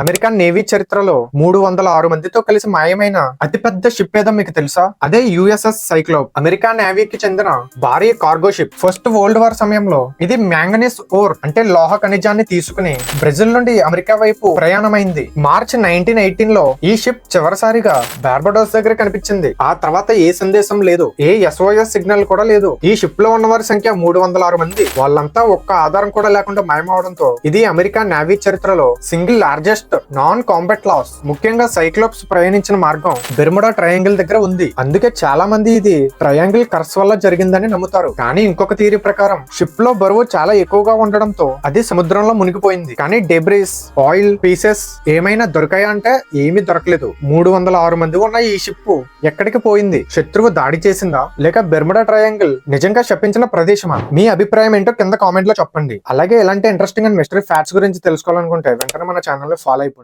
American navy చరిత్రలో మూడు వందల ఆరు మందితో కలిసి మాయమైన అతిపెద్ద షిప్ ఏదో మీకు తెలుసా? అదే యుఎస్ఎస్ సైక్లోప్ అమెరికా నేవీకి చెందిన భారీ cargo ship first world war సమయంలో ఇది మ్యాంగనీస్ ఓర్ అంటే లోహ ఖనిజాన్ని తీసుకుని బ్రెజిల్ నుండి అమెరికా వైపు ప్రయాణమైంది. మార్చ్ నైన్టీన్ ఎయిటీన్లో ఈ షిప్ చివరిసారిగా బార్బడోస్ దగ్గర కనిపించింది. ఆ తర్వాత ఏ సందేశం లేదు. ఏ ఎస్ఓఎస్ సిగ్నల్ కూడా లేదు. ఈ షిప్లో ఉన్న వారి సంఖ్య మూడు వందల ఆరు మంది. వాళ్ళంతా ఒక్క ఆధారం కూడా లేకుండా మాయమవడంతో ఇది అమెరికా నేవీ చరిత్రలో single largest non combat loss. ముఖ్యంగా సైక్లోప్స్ ప్రయాణించిన మార్గం బెర్ముడా ట్రయాంగిల్ దగ్గర ఉంది. అందుకే చాలా మంది ఇది ట్రయాంగిల్ కర్స్ వల్ల జరిగిందని నమ్ముతారు. కానీ ఇంకొక థీరీ ప్రకారం షిప్లో బరువు చాలా ఎక్కువగా ఉండడంతో అది సముద్రంలో మునిగిపోయింది. కానీ డెబ్రిస్ ఆయిల్ పీసెస్ ఏమైనా దొరికాయా అంటే ఏమీ దొరకలేదు. మూడు వందల ఆరు మంది ఉన్న ఈ షిప్ ఎక్కడికి పోయింది? శత్రువు దాడి చేసిందా? లేక బెర్ముడా ట్రయాంగిల్ నిజంగా శపించిన ప్రదేశమా? మీ అభిప్రాయం ఏంటో కింద కామెంట్లో చెప్పండి. అలాగే ఇలాంటి ఇంట్రెస్టింగ్ అండ్ మిస్టరీ ఫ్యాక్ట్స్ గురించి తెలుసుకోవాలనుకుంటే వెంటనే మన ఛానల్ ఫాలో ఫాలో అయిపోండి